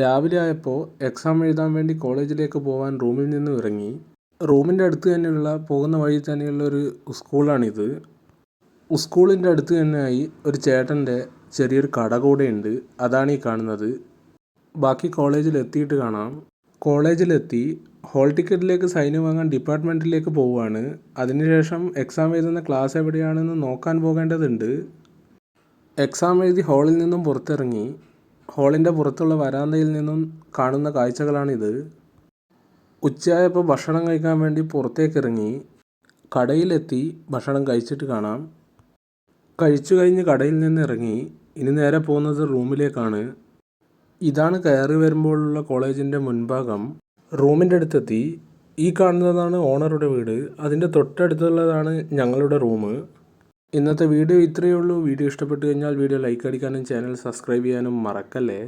രാവിലെ ആയപ്പോൾ എക്സാം എഴുതാൻ വേണ്ടി കോളേജിലേക്ക് പോകാൻ റൂമിൽ നിന്നും ഇറങ്ങി. റൂമിന്റെ അടുത്ത് തന്നെയുള്ള പോകുന്ന വഴി തന്നെയുള്ള ഒരു സ്കൂളാണിത്. സ്കൂളിന്റെ അടുത്ത് തന്നെയായി ഒരു ചേട്ടന്റെ ചെറിയൊരു കട കൂടെയുണ്ട്. അതാണ് ഈ കാണുന്നത്. ബാക്കി കോളേജിൽ എത്തിയിട്ട് കാണാം. കോളേജിലെത്തി ഹോൾ ടിക്കറ്റിലേക്ക് സൈന് വാങ്ങാൻ ഡിപ്പാർട്ട്മെന്റിലേക്ക് പോവുകയാണ്. അതിനുശേഷം എക്സാം എഴുതുന്ന ക്ലാസ് എവിടെയാണെന്ന് നോക്കാൻ പോകേണ്ടതുണ്ട്. എക്സാം എഴുതി ഹാളിൽ നിന്നും പുറത്തിറങ്ങി. ഹാളിന്റെ പുറത്തുള്ള വരാന്തയിൽ നിന്നും കാണുന്ന കാഴ്ചകളാണിത്. ഉച്ചയായപ്പോൾ ഭക്ഷണം കഴിക്കാൻ വേണ്ടി പുറത്തേക്കിറങ്ങി കടയിലെത്തി ഭക്ഷണം കഴിച്ചിട്ട് കാണാം. കഴിച്ചു കഴിഞ്ഞ് കടയിൽ നിന്ന് ഇറങ്ങി. ഇനി നേരെ പോകുന്നത് റൂമിലേക്കാണ്. ഇതാണ് കയറി വരുമ്പോഴുള്ള കോളേജിന്റെ മുൻഭാഗം. റൂമിന്റെ അടുത്തെത്തി. ഈ കാണുന്നതാണ് ഓണറുടെ വീട്. അതിന്റെ തൊട്ടടുത്തുള്ളതാണ് ഞങ്ങളുടെ റൂം. ഇന്നത്തെ വീഡിയോ ഇത്രയേ ഉള്ളൂ. വീഡിയോ ഇഷ്ടപ്പെട്ടു കഴിഞ്ഞാൽ വീഡിയോ ലൈക്ക് അടിക്കാനും ചാനൽ സബ്സ്ക്രൈബ് ചെയ്യാനും മറക്കല്ലേ?